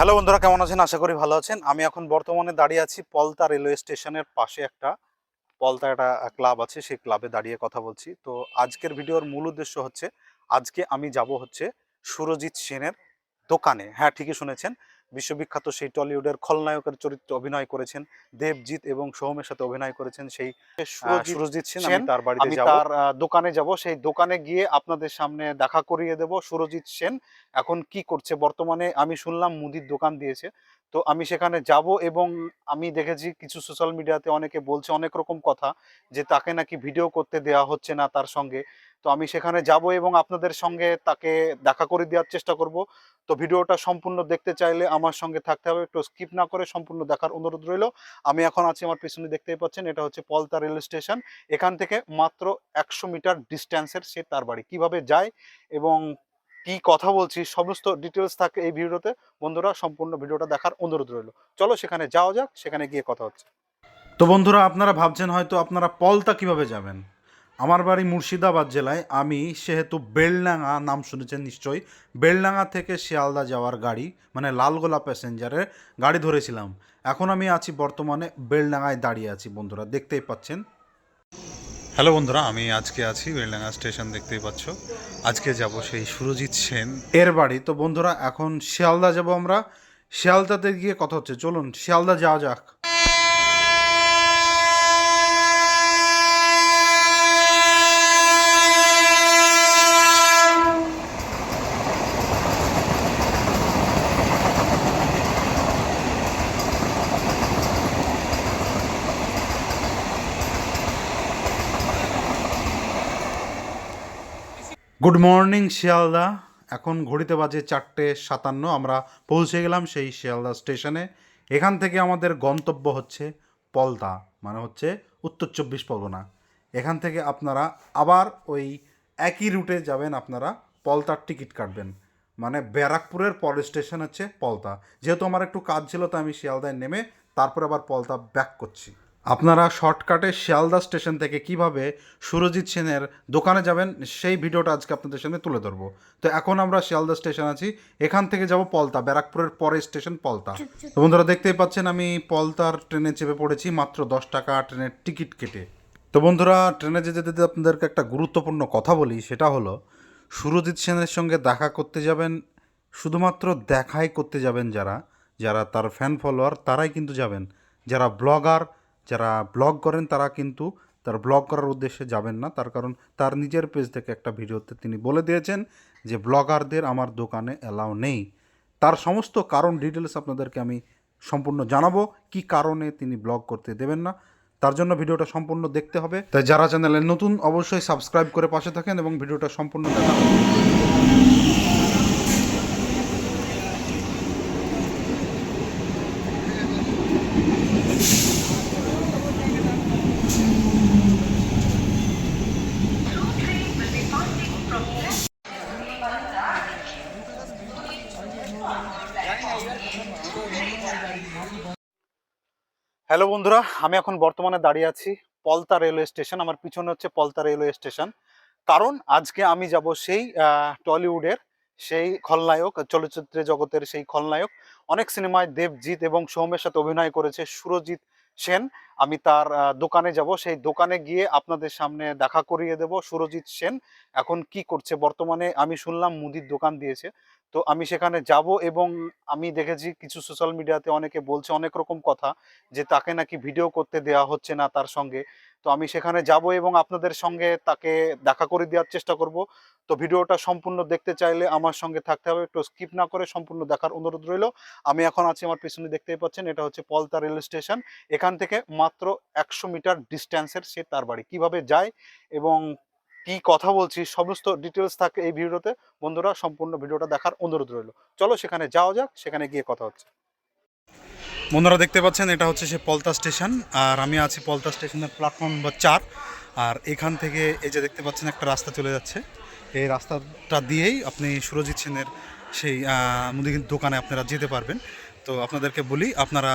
Hello বন্ধুরা, কেমন আছেন? আশা করি ভালো আছেন। আমি এখন বর্তমানে দাঁড়িয়ে আছি পলতা রেলওয়ে স্টেশনের পাশে একটা, পলতা একটা ক্লাব আছে, সেই ক্লাবে দাঁড়িয়ে কথা বলছি। তো আজকের ভিডিওর মূল উদ্দেশ্য হচ্ছে, আজকে আমি যাব হচ্ছে সুরজিৎ সেনের দোকানে। হ্যাঁ ঠিকই শুনেছেন। বিশ্ববিখ্যাত সেই টলিউডের খলনায়কের চরিত্রে অভিনয় করেছেন দেবজিৎ এবং সোহমের সাথে অভিনয় করেছেন সেই সুরজিৎ সেন। আমি তার বাড়িতে আমি তার, দোকানে যাব। সেই দোকানে গিয়ে আপনাদের সামনে দেখা করিয়ে দেব সুরজিৎ সেন। এখন কি করছে? বর্তমানে আমি শুনলাম মুদির দোকান দিয়েছে। তো আমি সেখানে যাব এবং আমি দেখেছি কিছু সোশ্যাল মিডিয়াতে অনেকে বলছে অনেক রকম কথা যে তাকে নাকি ভিডিও করতে দেওয়া হচ্ছে না তার সঙ্গে। তো আমি সেখানে যাব এবং আপনাদের সঙ্গে তাকে দেখা করে দেওয়ার চেষ্টা করব। তো ভিডিওটা সম্পূর্ণ দেখতে চাইলে আমার সঙ্গে থাকতে হবে, একটু স্কিপ না করে সম্পূর্ণ দেখার অনুরোধ রইল। আমি এখন আছি আমার পিছনে, দেখতেই পাচ্ছেন, এটা হচ্ছে পলতা রেল স্টেশন। এখান থেকে মাত্র একশো মিটার ডিস্ট্যান্সের সে তার বাড়ি। কীভাবে যায় এবং কি কথা বলছি, সমস্ত ডিটেলস থাকে এই ভিডিওতে। বন্ধুরা, সম্পূর্ণ ভিডিওটা দেখার অনুরোধ রইল। চলো, সেখানে যাওয়া যাক, সেখানে গিয়ে কথা হচ্ছে। তো বন্ধুরা, আপনারা ভাবছেন হয়তো আপনারা পলতা কীভাবে যাবেন? আমার বাড়ি মুর্শিদাবাদ জেলায় আমি সেহেতু বেলডাঙ্গা নাম শুনেছেন নিশ্চয়ই। বেলডাঙ্গা থেকে শিয়ালদা যাওয়ার গাড়ি মানে লালগোলা প্যাসেঞ্জারের গাড়ি ধরেছিলাম। এখন আমি আছি বর্তমানে বেলডাঙ্গায় দাঁড়িয়ে আছি বন্ধুরা দেখতেই পাচ্ছেন। হ্যালো বন্ধুরা আমি আজকে আছি বেলডাঙ্গা স্টেশন দেখতেই পাচ্ছ। আজকে যাব সেই সুরজিৎ সেন। এর বাড়ি। তো বন্ধুরা এখন শিয়ালদা যাব আমরা। শিয়ালদাতে গিয়ে কথা হচ্ছে। চলুন শিয়ালদা যাওয়া যাক। Good morning, Sealdah. এখন ঘড়িতে বাজে চারটে সাতান্ন, আমরা পৌঁছে গেলাম সেই শিয়ালদা স্টেশনে। এখান থেকে আমাদের গন্তব্য হচ্ছে পলতা মানে হচ্ছে উত্তর চব্বিশ পরগনা। এখান থেকে আপনারা আবার ওই একই রুটে যাবেন, আপনারা পলতার টিকিট কাটবেন। মানে ব্যারাকপুরের পরের স্টেশন হচ্ছে পলতা। যেহেতু আমার একটু কাজ ছিল তো আমি শিয়ালদায় নেমে তারপর আবার পলতা ব্যাক করছি। আপনারা শর্টকাটে শিয়ালদা স্টেশন থেকে কীভাবে সুরজিৎ সেনের দোকানে যাবেন, সেই ভিডিওটা আজকে আপনাদের সামনে তুলে ধরবো। তো এখন আমরা শিয়ালদা স্টেশন আছি। এখান থেকে যাব পলতা, ব্যারাকপুরের পরের স্টেশন পলতা। তো বন্ধুরা, দেখতেই পাচ্ছেন, আমি পলতার ট্রেনে চেপে পড়েছি মাত্র দশ টাকা ট্রেনের টিকিট কেটে। তো বন্ধুরা, ট্রেনে যেতে যেতে আপনাদেরকে একটা গুরুত্বপূর্ণ কথা বলি, সেটা হলো, সুরজিৎ সেনের সঙ্গে দেখা করতে যাবেন, শুধুমাত্র দেখাই করতে যাবেন যারা যারা তার ফ্যান ফলোয়ার তারাই কিন্তু যাবেন। যারা ব্লগার যারা ব্লগ করেন তারা কিন্তু তার ব্লগ করার উদ্দেশ্যে যাবেন না। তার কারণ তার নিজের পেজ থেকে একটা ভিডিওতে তিনি বলে দিয়েছেন যে, ব্লগারদের আমার দোকানে অ্যালাউ নেই। তার সমস্ত কারণ ডিটেলস আপনাদেরকে আমি সম্পূর্ণ জানাব। কি কারণে তিনি ব্লগ করতে দেবেন না, তার জন্য ভিডিওটা সম্পূর্ণ দেখতে হবে। তাই যারা চ্যানেলে নতুন, অবশ্যই সাবস্ক্রাইব করে পাশে থাকেন এবং ভিডিওটা সম্পূর্ণ দেখা হ্যালো বন্ধুরা, আমি এখন বর্তমানে দাঁড়িয়ে আছি পলতা রেলওয়ে স্টেশন, আমার পিছনে হচ্ছে পলতা রেলওয়ে স্টেশন। কারণ আজকে আমি যাব সেই টলিউডের সেই খলনায়ক, চলচ্চিত্রে জগতের সেই খলনায়ক। অনেক সিনেমায় দেবজিৎ এবং সৌমের সাথে অভিনয় করেছে সুরজিৎ সেন। আমি তার দোকানে যাব। সেই দোকানে গিয়ে আপনাদের সামনে দেখা করিয়ে দেব। সুরজিৎ সেন এখন কি করছে? বর্তমানে আমি শুনলাম মুদির দোকান দিয়েছে। তো আমি সেখানে যাব এবং আমি দেখেছি কিছু সোশ্যাল মিডিয়াতে অনেকে বলছে অনেক রকম কথা যে তাকে নাকি ভিডিও করতে দেওয়া হচ্ছে না তার সঙ্গে। তো আমি সেখানে যাব এবং আপনাদের সঙ্গে তাকে দেখা করে দেওয়ার চেষ্টা করব। তো ভিডিওটা সম্পূর্ণ দেখতে চাইলে আমার সঙ্গে থাকতে হবে। একটু স্কিপ না করে সম্পূর্ণ দেখার অনুরোধ রইল। আমি এখন আছি আমার পিছনে, দেখতেই পাচ্ছেন, এটা হচ্ছে পলতা রেল স্টেশন। এখান থেকে মাত্র একশো মিটার ডিস্ট্যান্সের সে তার বাড়ি। কীভাবে যায় এবং কি কথা বলছি, সমস্ত ডিটেলস থাকে এই ভিডিওতে। বন্ধুরা, সম্পূর্ণ ভিডিওটা দেখার অনুরোধ রইল। চলো সেখানে যাওয়া যাক, সেখানে গিয়ে কথা হচ্ছে। বন্ধুরা, দেখতে পাচ্ছেন, এটা হচ্ছে সে পলতা স্টেশন। আর আমি আছি পলতা স্টেশনের প্ল্যাটফর্ম নম্বর চার। আর এখান থেকে এই যে দেখতে পাচ্ছেন, একটা রাস্তা চলে যাচ্ছে। এই রাস্তাটা দিয়েই আপনি সুরজিৎ সেনের সেই মুদির দোকানে আপনারা যেতে পারবেন। তো আপনাদেরকে বলি, আপনারা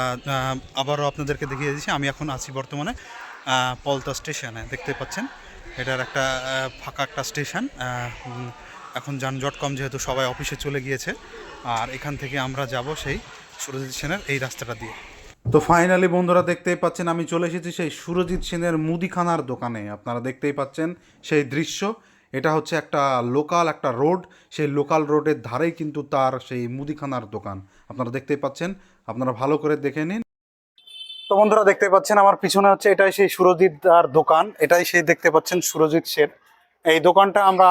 আবারও আপনাদেরকে দেখিয়ে দিচ্ছি, আমি এখন আছি বর্তমানে পলতা স্টেশনে, দেখতে পাচ্ছেন? এটার একটা ফাঁকা একটা স্টেশন এখন যানজট কম যেহেতু সবাই অফিসে চলে গিয়েছে, আর এখান থেকে আমরা যাব সেই সুরজিৎ সেনের এই রাস্তাটা দিয়ে। তো ফাইনালি বন্ধুরা দেখতেই পাচ্ছেন, আমি চলে এসেছি সেই সুরজিৎ সেনের মুদিখানার দোকানে। আপনারা দেখতেই পাচ্ছেন সেই দৃশ্য। এটা হচ্ছে একটা লোকাল একটা রোড। সেই লোকাল রোডের ধারেই কিন্তু তার সেই মুদিখানার দোকান। আপনারা দেখতেই পাচ্ছেন। আপনারা ভালো করে দেখে নিন। তো বন্ধুরা দেখতে পাচ্ছেন আমার পিছনে হচ্ছে এটাই সেই সুরজিৎ আর দোকান। এটাই সেই দেখতে পাচ্ছেন সুরজিৎ শের এই দোকানটা আমরা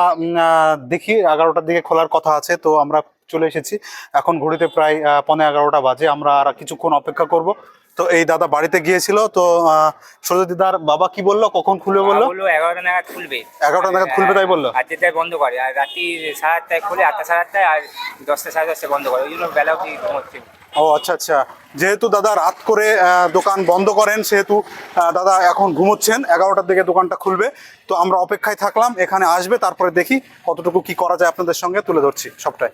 দেখি এগারোটার দিকে খোলার কথা আছে। তো আমরা চলে এসেছি। এখন ঘড়িতে প্রায় আহ, পৌনে এগারোটা বাজে। আমরা আর কিছুক্ষণ অপেক্ষা করব। তো এই দাদা বাড়িতে গিয়েছিল তো আহ, সুরজিৎ দার বাবা কি বলল? কখন খুলবে বলল? বলল এগারোটা নাগাদ খুলবে। 11টা নাগাদ খুলবে তাই বলল? আর যেটাই বন্ধ করে আর রাত্রি সাড়ে আটটায় খুলে আটটা সাড়ে আটটায় আর দশটা সাড়ে দশটায় বন্ধ করে। ওই জন্য বেলা অব্দি ঘুমোচ্ছে। ও আচ্ছা আচ্ছা। যেহেতু দাদা রাত করে দোকান বন্ধ করেন সেহেতু দাদা এখন ঘুমোচ্ছেন এগারোটার দিকে দোকানটা খুলবে। তো আমরা অপেক্ষায় থাকলাম এখানে আসবে তারপরে দেখি কতটুকু কি করা যায় আপনাদের সঙ্গে তুলে ধরছি সবটাই।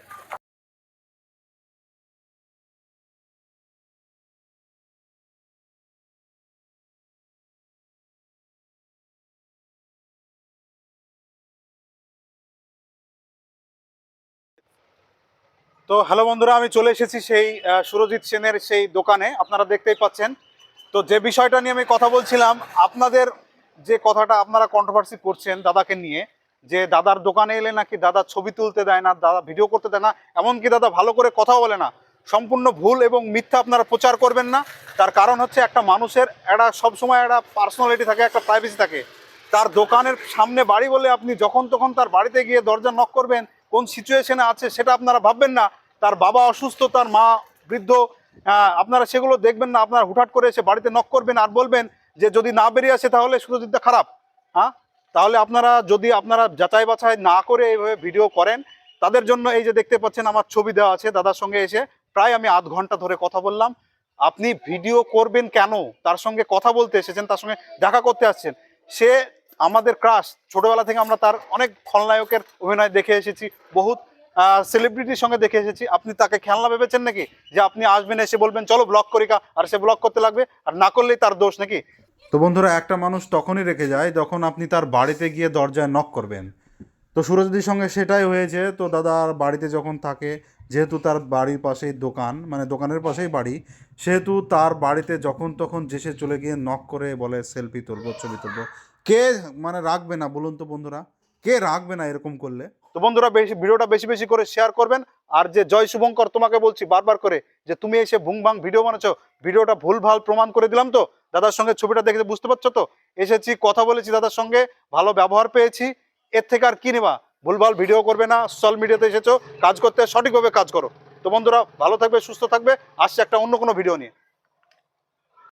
তো হ্যালো বন্ধুরা, আমি চলে এসেছি সেই সুরজিৎ সেনের সেই দোকানে। আপনারা দেখতেই পাচ্ছেন। তো যে বিষয়টা নিয়ে আমি কথা বলছিলাম, আপনাদের যে কথাটা আপনারা কন্ট্রোভার্সি করছেন দাদাকে নিয়ে, যে দাদার দোকানে এলে নাকি দাদা ছবি তুলতে দেয় না, দাদা ভিডিও করতে দেয় না, এমনকি দাদা ভালো করে কথা বলে না। সম্পূর্ণ ভুল এবং মিথ্যা আপনারা প্রচার করবেন না। তার কারণ হচ্ছে একটা মানুষের, একটা সবসময় একটা পার্সোনালিটি থাকে, একটা প্রাইভেসি থাকে। তার দোকানের সামনে বাড়ি বলে আপনি যখন তখন তার বাড়িতে গিয়ে দরজা নক করবেন, কোন সিচুয়েশনে আছে সেটা আপনারা ভাববেন না। তার বাবা অসুস্থ, তার মা বৃদ্ধ আপনারা সেগুলো দেখবেন না, আপনারা হুটহাট করে এসে বাড়িতে নক করবেন আর বলবেন যে যদি না বেরিয়ে আসে তাহলে সুরজিৎটা খারাপ হ্যাঁ? তাহলে আপনারা যদি আপনারা যাচাই বাছাই না করে এইভাবে ভিডিও করেন, তাদের জন্য এই যে দেখতে পাচ্ছেন আমার ছবি দেওয়া আছে দাদার সঙ্গে এসে, প্রায় আমি আধ ঘণ্টা ধরে কথা বললাম। আপনি ভিডিও করবেন কেন? তার সঙ্গে কথা বলতে এসেছেন, তার সঙ্গে দেখা করতে আসছেন। সে আমাদের ক্রাশ ছোটবেলা থেকে আমরা তার অনেক খলনায়কের অভিনয় দেখে এসেছি, বহুত সেলিব্রিটির সঙ্গে দেখে এসেছি। আপনি তাকে খেলনা ভেবেছেন নাকি? যে আপনি আসবেন, এসে বলবেন, চলো ব্লগ করি আর সে ব্লক করতে লাগবে, আর না করলেই তার দোষ নাকি? তো বন্ধুরা, একটা মানুষ তখনই রেখে যায় যখন আপনি তার বাড়িতে গিয়ে দরজায় নক করবেন। তো সুরজদির সঙ্গে সেটাই হয়েছে। তো দাদার বাড়িতে যখন থাকে, যেহেতু তার বাড়ির পাশেই দোকান মানে দোকানের পাশেই বাড়ি, সেহেতু তার বাড়িতে যখন তখন যেসে চলে গিয়ে নক করে বলে, সেলফি তুলবো, ছবি তুলবো। কে মানে রাখবে না বলুন তো বন্ধুরা? কে রাখবে না এরকম করলে? তো বন্ধুরা বেশি ভিডিওটা বেশি বেশি করে শেয়ার করবেন। আর যে জয় শুভঙ্কর তোমাকে বলছি বারবার করে, যে তুমি এসে ভুং ভাং ভিডিও বানাচ্ছো, ভিডিওটা ভুল ভালো প্রমাণ করে দিলাম তো? দাদার সঙ্গে ছবিটা দেখে বুঝতে পারছ তো? এসেছি, কথা বলেছি দাদার সঙ্গে, ভালো ব্যবহার পেয়েছি। এর থেকে আর কি নেবা? ভুলভাল ভিডিও করবে না সোশ্যাল মিডিয়াতে এসেছ, কাজ করতে সঠিকভাবে কাজ করো। তো বন্ধুরা, ভালো থাকবে, সুস্থ থাকবে। আসছে একটা অন্য কোনো ভিডিও নিয়ে।